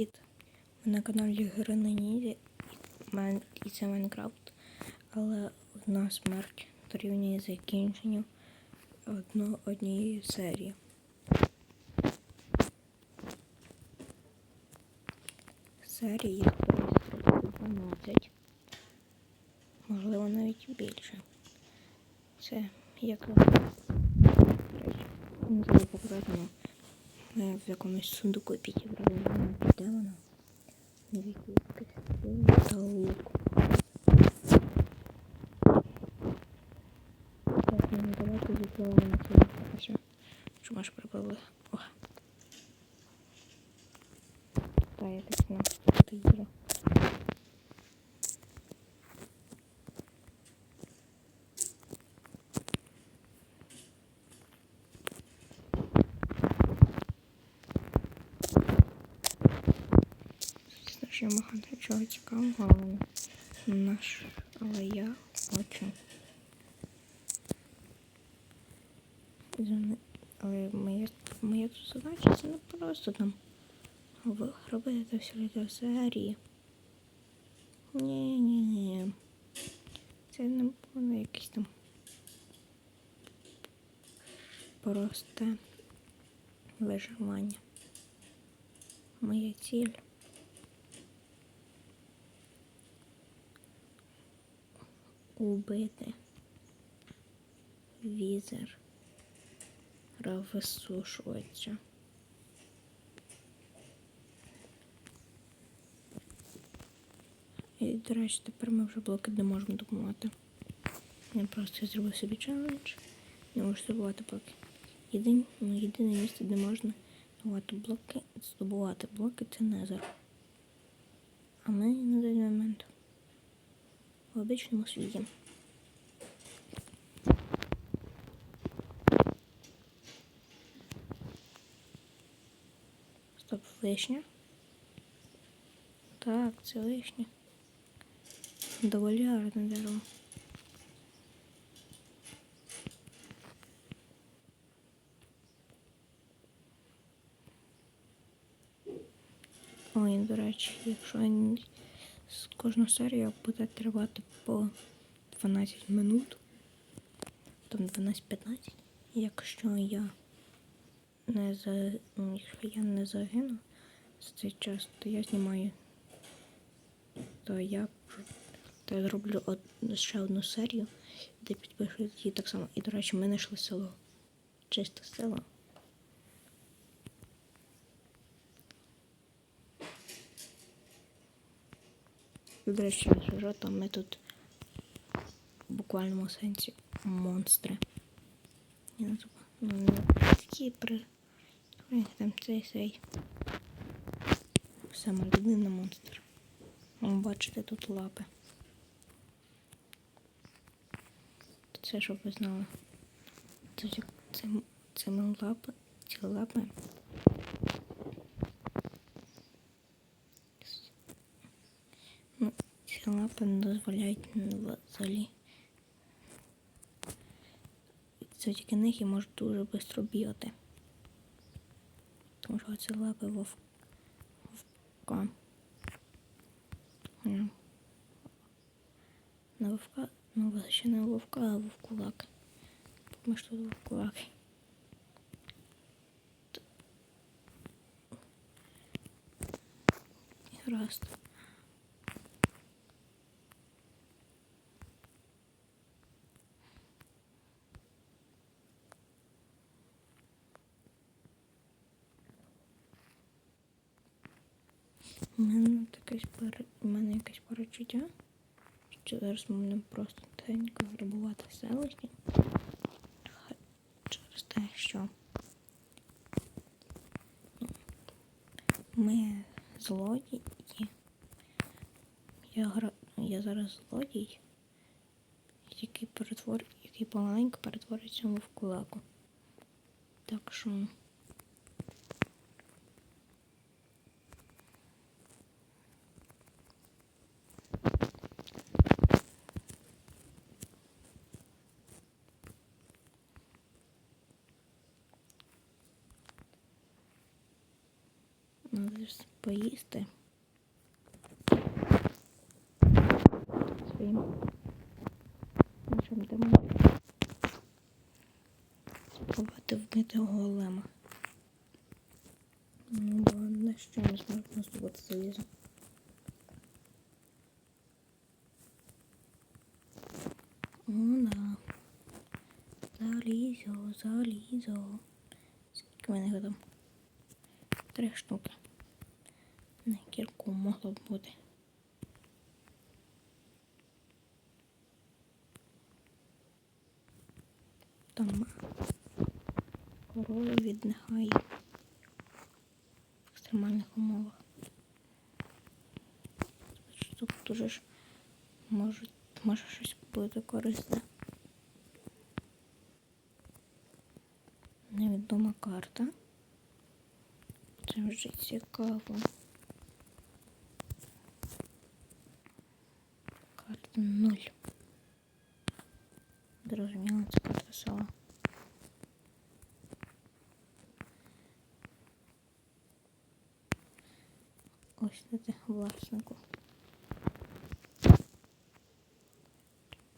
Привіт! Ви на каналі Грина Нізі і це Майнкрафт. Але одна смерть дорівнює закінченню одно, однієї серії. Серії їх 12. Можливо, навіть більше. Це як не ми в якомусь сундуку підібрали, лук. Так, ну давайте відпливемо на все. чумаш може Що багато чого цікавого, наш, але я хочу. Але моя, моя тут задача це не просто там робити всі для серії. Ні, ні, ні. Це не було якесь там просте виживання. Моя ціль. Убити візер висушувача. І, до речі, тепер ми вже блоки не можемо допомагати. Я просто зробив собі челендж. Не можу здобувати блоки. Єдин, ну, єдине місце, де можна здобувати блоки, здобувати блоки це незер. А ми на даний момент в обичному світі. Стоп, вишня. Так, це вишня. Доволі гарне дерево. Ой, до речі, якщо кожну серію буде тривати по 12 минут, там 12-15, якщо я не за ну, якщо я не загину за цей час, то я знімаю, то я то зроблю од, ще одну серію, де підпишу її так само. І, до речі, ми знайшли село. Чисте село. До речі, скажу, ми тут в буквальному сенсі монстри. Я не. Ну, такі при. Там цей цей. Саме людина монстр. Бачите, тут лапи. Це щоб ви знали. Це, це, це лапи, ці лапи. Ну, ці лапи не дозволяють взагалі. Завдяки них я можу дуже швидко бігати. Тому що це лапи вовк. вовка. На вовка, ну ще не вовка, а вовкулак. Тому що тут вовкулак. Т- У мене якесь пере... у мене якесь перечуття, що зараз будемо просто тихенько грабувати селищі. Через те, що ну, ми злодії. Я, гра... я зараз злодій, який перетвор... який помаленьку перетвориться в кулаку. Так що. Поїсти. Своїм нашим домом. Спробувати вбити голема. Ну, бо на що ми зможемо здобути залізо. О, да. Залізо, залізо. Скільки мене там? Три штуки. На кірку могло б бути. Дома. Корови віддихають в екстремальних умовах. Тут дуже ж може, може щось бути корисне. Невідома карта. Це вже цікаво. 0. Зрозуміло, це просто село. Ось це власнику.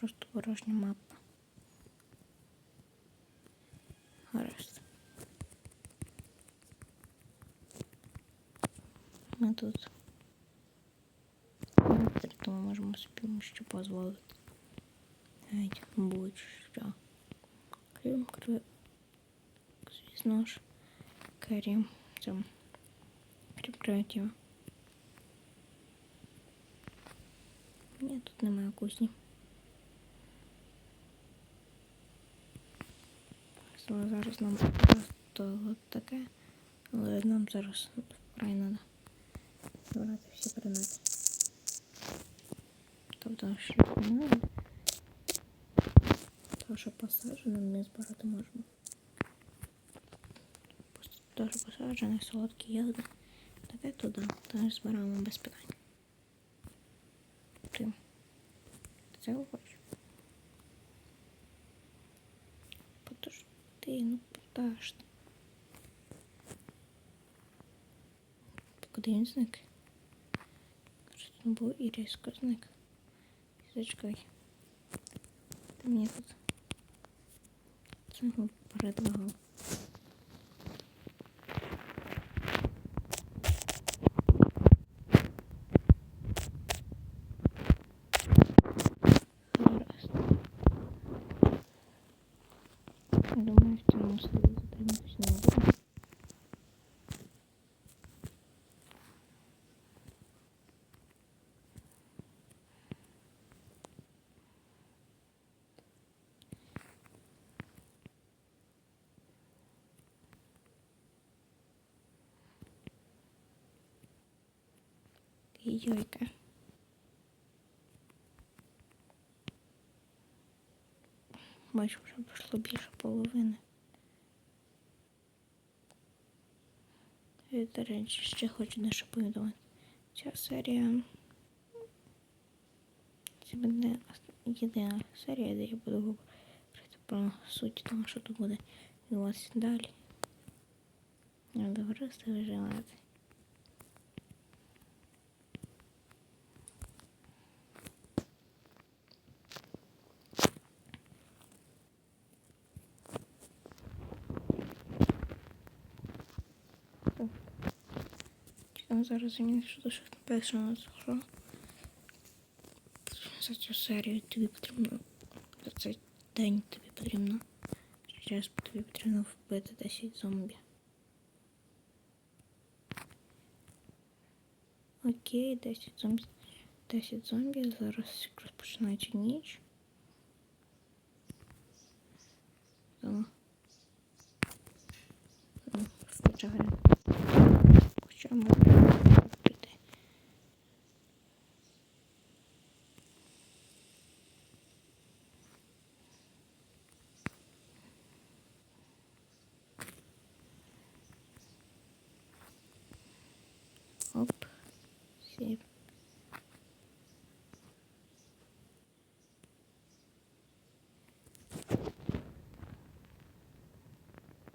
Просто порожня мапа. що дозволити. Навіть будь-що. Крім кри... звісно ж, крім цим крім креатива. Ні, тут немає кузні. Але зараз нам просто от таке. Але нам зараз вкрай треба збирати всі предмети. Тобто що що посаджене, ми збирати можемо. Те, що посаджене, солодкі ягоди. Таке туди. Теж збираємо без питань. Ти. Цього хочеш? Подожди, ну подожди. Куди він зник? Там був і різко зник. Зачекай. Ти мені тут цього передвигав. Гаразд. Я думаю, в цьому слові затриматися не буду. Йойка. Бачу, вже пройшло більше половини. І, До речі, ще хочу дещо повідомити. Ця серія. Це буде єдина серія, де я буду говорити про суть того, що тут буде відбуватися далі. Я просто виживати. Чекаємо зараз тут щось написано, за цю серію тобі потрібно, за цей день тобі потрібно, зараз тобі потрібно вбити 10 зомбі. Окей, 10 зомбі. 10 зомбі, зараз розпочинається ніч. Тому. Сів.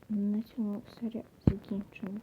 На цьому серія закінчена.